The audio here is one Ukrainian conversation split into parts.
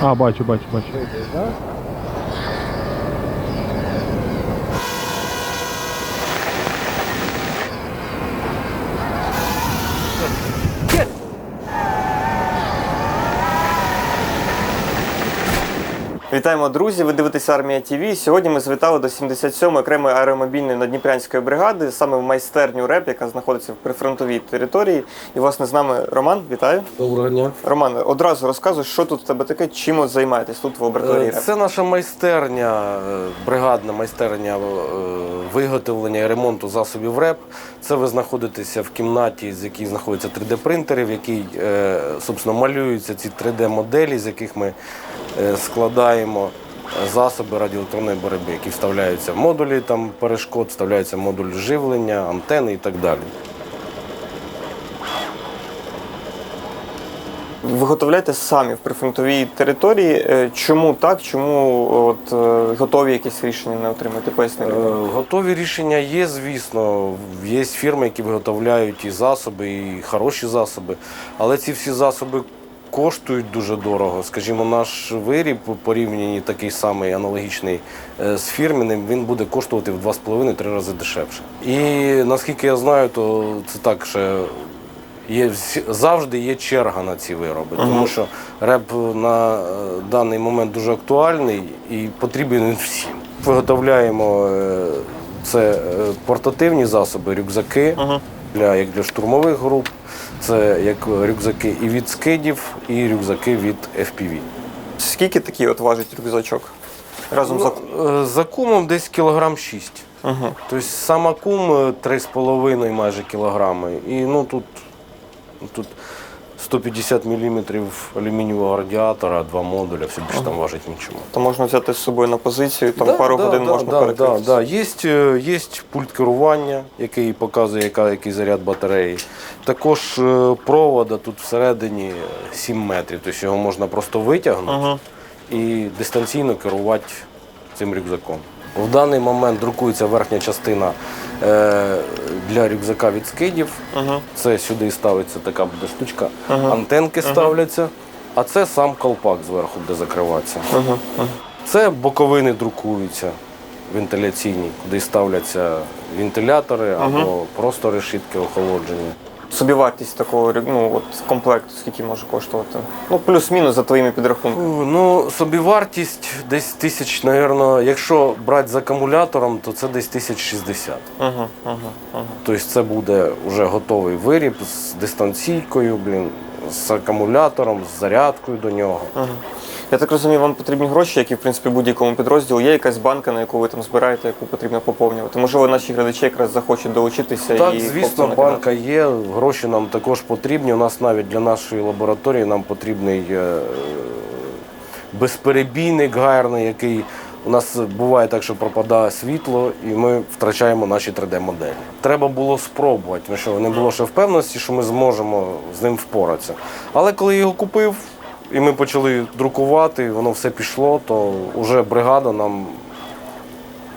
А, бачу, бачу, бачу. Вітаємо, друзі! Ви дивитеся Армія ТВ. Сьогодні ми завітали до 77-ї окремої аеромобільної надніпрянської бригади, саме в майстерню РЕП, яка знаходиться в прифронтовій території. І власне з нами Роман. Вітаю. Доброго дня. Роман, одразу розказуй, що тут в тебе таке, чим от займаєтесь тут в лабораторії Е, РЕП. Це наша майстерня, е, бригадна майстерня е, виготовлення і ремонту засобів РЕП. Це ви знаходитеся в кімнаті, з якій знаходяться 3D-принтери, в якій собственно, малюються ці 3D-моделі, з яких ми е, складаємо засоби радіоелектронної боротьби, які вставляються в модулі там, перешкод, вставляються в модуль живлення, антени і так далі. Виготовляєте самі в прифронтовій території. Е, Чому так? Чому от е, готові якісь рішення не отримати? Поясни. Е, Готові рішення є, звісно. Є фірми, які виготовляють і засоби, і хороші засоби. Але ці всі засоби коштують дуже дорого. Скажімо, наш виріб порівняні такий самий аналогічний е, з фірміним, він буде коштувати в 2,5-3 рази дешевше. І наскільки я знаю, то це так ще. Є завжди є черга на ці вироби, тому що реп на е, даний момент дуже актуальний і потрібен всім. Виготовляємо е, це портативні засоби, рюкзаки для як для штурмових груп. Це як рюкзаки і від скидів, і рюкзаки від FPV. Скільки такий от важить рюкзачок? Разом за Е, За кумом десь кілограм 6. Угу. Тобто сама кум е, 3,5 майже кілограми. І ну тут, тут 150 мм алюмінієвого радіатора, два модуля, все більше там важить нічого. То можна взяти з собою на позицію, там пару годин можна да, да, перекритися. да. Є, е, є пульт керування, який показує, яка, який заряд батареї. Також е, провода тут всередині 7 метрів, тобто його можна просто витягнути Ага. і дистанційно керувати цим рюкзаком. В даний момент друкується верхня частина е, для рюкзака від скидів. Ага. Це сюди ставиться така буде штучка, антенки ставляться, а це сам колпак зверху буде закриватися. Ага. Ага. Це боковини друкуються вентиляційні, куди ставляться вентилятори або просто решітки охолодження. Собівартість такого ну, от, комплекту, скільки може коштувати? Ну, плюс-мінус за твоїми підрахунками. Ну, собівартість десь тисяч, напевно, якщо брати з акумулятором, то це десь 1060. Ага, ага, ага. Тобто це буде вже готовий виріб з дистанційкою, блін, з акумулятором, з зарядкою до нього. ага. Я так розумію, вам потрібні гроші, які в принципі будь-якому підрозділу. Є якась банка, на яку ви там збираєте, яку потрібно поповнювати. Можливо, наші глядачі якраз захочуть долучитися Так, і звісно, банка є, гроші нам також потрібні. У нас навіть для нашої лабораторії нам потрібний е, безперебійник гайерний, який у нас буває так, що пропадає світло, і ми втрачаємо наші 3D-моделі. Треба було спробувати, тому що не було ще впевненості, що ми зможемо з ним впоратися. Але коли я його купив, і ми почали друкувати, воно все пішло, то вже бригада нам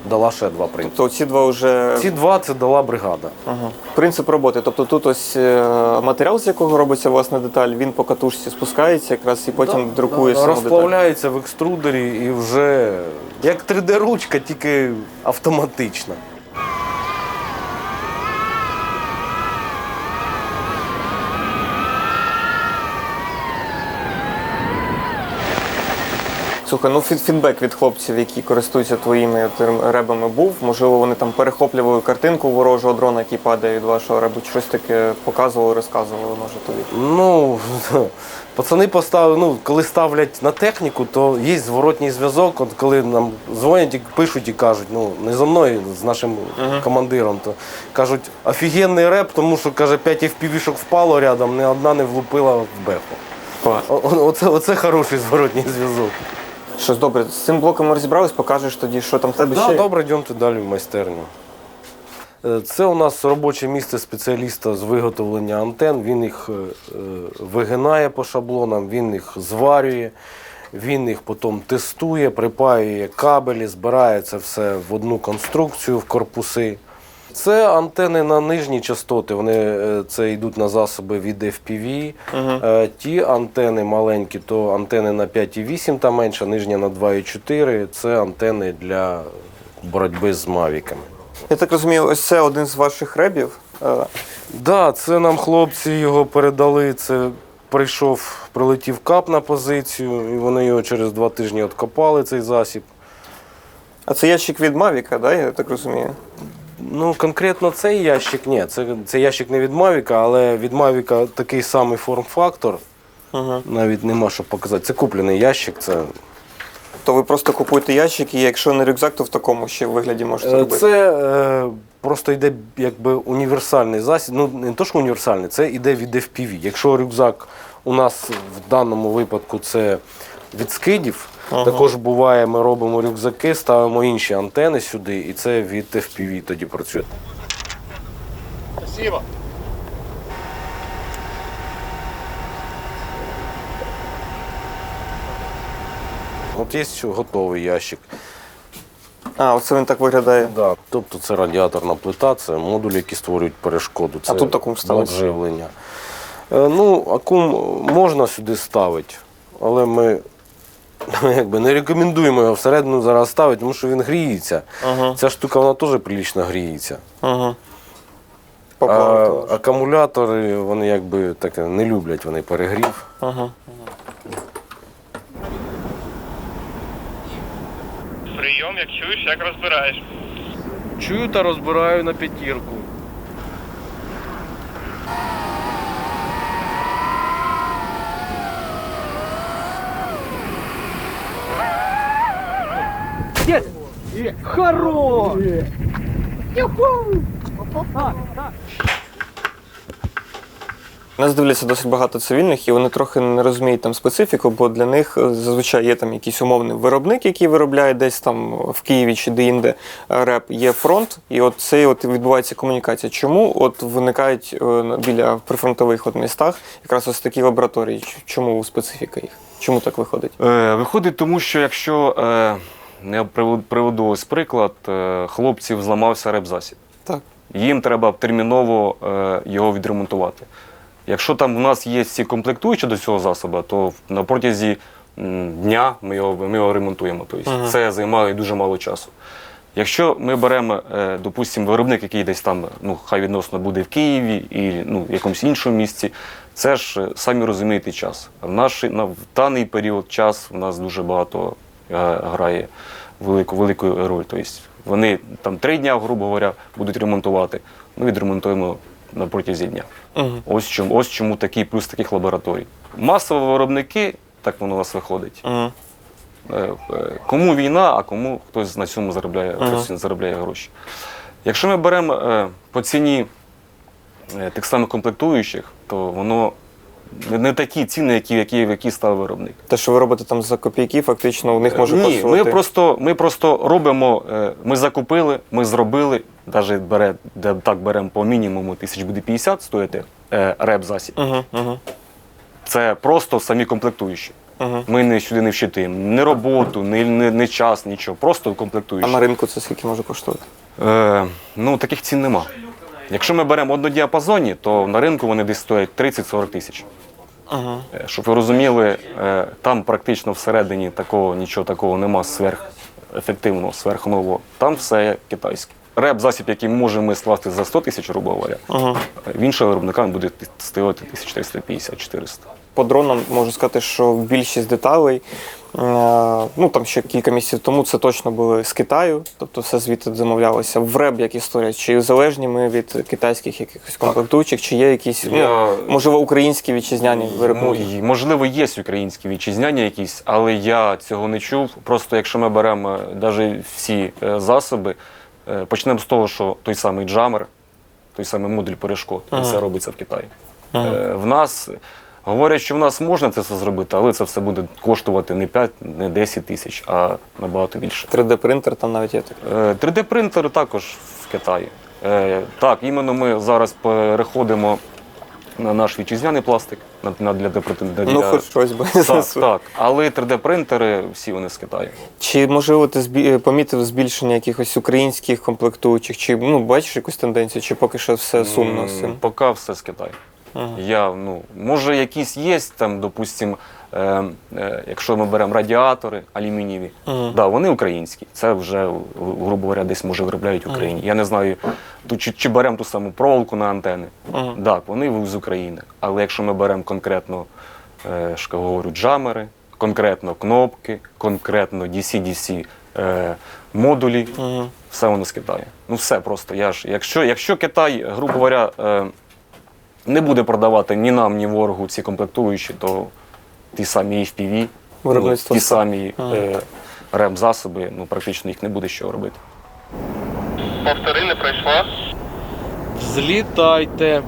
дала ще два принципи. То ці два вже Ці два це дала бригада. ага. принцип роботи. Тобто тут ось е, матеріал, з якого робиться власне деталь, він по катушці спускається якраз і потім Да, друкує да, саму деталь. розплавляється в екструдері і вже як 3D-ручка, тільки автоматична. Слухай, ну фід- фідбек від хлопців, які користуються твоїми ребами, був. Можливо, вони там перехоплювали картинку ворожого дрона, який падає від вашого ребу, щось таке показували, розказували, може тобі. Ну, пацани поставили, ну, коли ставлять на техніку, то є зворотній зв'язок. От коли нам дзвонять і пишуть і кажуть, ну не за мною, з нашим командиром, то кажуть, офігенний реп, тому що каже, 5 FPV-шок впало рядом, ні одна не влупила в беху. Оце, оце хороший зворотній зв'язок. Щось добре, з цим блоком ми розібрались, покажеш тоді, що там в тебе ще. є? добре, йдемте далі в майстерню. Е, Це у нас робоче місце спеціаліста з виготовлення антен. Він їх е, е, вигинає по шаблонам, він їх зварює, він їх потім тестує, припаює кабелі, збирає це все в одну конструкцію в корпуси. Це антени на нижні частоти. Вони е, це йдуть на засоби від FPV. Угу. Е, Ті антени маленькі, то антени на 5,8 та менше, нижня на 2,4. Це антени для боротьби з мавіками. Я так розумію, ось це один з ваших ребів. Е, Да, це нам хлопці його передали. Це прийшов, прилетів кап на позицію, і вони його через два тижні откопали, цей засіб. А це ящик від Мавіка, да, я так розумію? Ну, конкретно цей ящик, ні, це, це ящик не від Мавіка, але від Мавіка такий самий форм-фактор. Угу. Навіть нема що показати. Це куплений ящик. Це, То ви просто купуєте ящик, і якщо не рюкзак, то в такому ще вигляді можете Е, робити. це е, просто йде якби універсальний засіб. Ну, не то, що універсальний, це йде від FPV. Якщо рюкзак у нас в даному випадку це від скидів, Ага. також буває, ми робимо рюкзаки, ставимо інші антени сюди, і це від FPV тоді працює. Спасибо. От є готовий ящик. А, оце він так виглядає. Да. Тобто це радіаторна плита, це модулі, які створюють перешкоду. Це тут акум ставиться? Живлення. Е, Ну, акум можна сюди ставити, але ми якби, не рекомендуємо його всередину зараз ставити, тому що він гріється. Угу. Ця штука вона теж прилічно гріється. Угу. А акумулятори вони якби таке не люблять вони перегрів. Угу. Прийом, як чуєш, як розбираєш. Чую та розбираю на п'ятірку. Нас дивляться досить багато цивільних, і вони трохи не розуміють там специфіку, бо для них е, зазвичай є там якийсь умовний виробник, який виробляє десь там в Києві чи де-інде е, реп. Є фронт, і от це от відбувається комунікація. Чому от виникають е, біля прифронтових от містах якраз ось такі лабораторії? Чому специфіка їх? Чому так виходить? Е, виходить, тому що якщо е, я приведу- ось приклад, е, хлопців зламався репзасіб. Так. Їм треба терміново е, його відремонтувати. Якщо там у нас є всі комплектуючі до цього засобу, то на протязі дня ми його, ми його ремонтуємо. Тобто Ага. це займає дуже мало часу. Якщо ми беремо, е, допустимо, виробник, який десь там, ну, хай відносно буде в Києві і ну, в якомусь іншому місці, це ж самі розумієте час. В наш на в даний період час у нас дуже багато грає велику, велику роль. Тобто вони там три дня, грубо говоря, будуть ремонтувати. Ми відремонтуємо на протязі дня. Угу. Ось чому, ось чому такий плюс таких лабораторій. Масові виробники, так воно у нас виходить. Угу. Е, е, Кому війна, а кому хтось на цьому заробляє, хтось заробляє гроші. Якщо ми беремо е, по ціні е, тих самих комплектуючих, то воно не, такі ціни, які, які, які став виробник. Те, що ви робите там за копійки, фактично у них може Ні, ми просто, ми просто робимо, е, ми закупили, ми зробили, навіть бере, так беремо по мінімуму 1000 буде 50 стоїти е, реп засіб. Угу, угу, Це просто самі комплектуючі. угу. Ми не сюди не вщитуємо ні роботу, ні, ні, ні час, нічого. Просто комплектуючі. А на ринку це скільки може коштувати? Е, ну, таких цін нема. Якщо ми беремо однодіапазонні, то на ринку вони десь стоять 30-40 тисяч. Угу. Е, Щоб ви розуміли, е, там практично всередині такого нічого такого нема сверхефективного, сверхнового. Там все китайське. Реп засіб, який можемо ми скласти за 100 тисяч, грубо говоря, Угу. в іншого виробника буде стоїти 1350-400. По дронам можу сказати, що більшість деталей, е, ну там ще кілька місяців тому це точно були з Китаю, тобто все звідти замовлялося. В РЕБ як історія, чи залежні ми від китайських якихось комплектуючих, чи є якісь, ну, Я- можливо, українські вітчизняні Ну, виробники? і, можливо, є українські вітчизняні якісь, але я цього не чув. Просто якщо ми беремо навіть всі е, засоби, е, почнемо з того, що той самий джамер, той самий модуль перешкод, Ага. це робиться в Китаї. Ага. Е, В нас говорять, що в нас можна це все зробити, але це все буде коштувати не 5, не 10 тисяч, а набагато більше. 3D-принтер там навіть є такий. Е, 3D-принтери також в Китаї. Е, Так, іменно ми зараз переходимо на наш вітчизняний пластик, на, для, для, для, Ну, хоч щось би. так, так. Але 3D-принтери всі вони з Китаю. Чи можливо ти збі- помітив збільшення якихось українських комплектуючих? Чи ну бачиш якусь тенденцію, чи поки що все сумно з цим? Поки все з Китаю. Ага. Я, ну, може, якісь є там, допустимо, е, е, якщо ми беремо радіатори алюмінієві, Мгм. да, вони українські. Це вже, грубо говоря, десь може виробляють в Україні. Я не знаю, тут, чи, чи беремо ту саму проволоку на антени. Мгм. Так, вони з України. Але якщо ми беремо конкретно, е, ж говорю, джамери, конкретно кнопки, конкретно DC-DC е, модулі, Мгм. все воно з Китаю. Ну все просто. Я ж, якщо, якщо Китай, грубо говоря, е, не буде продавати ні нам, ні ворогу ці комплектуючі, то ті самі FPV, ну, ті сам. самі е, РЕМ-засоби, ну практично їх не буде що робити. Повтори, не пройшла. Взлітайте.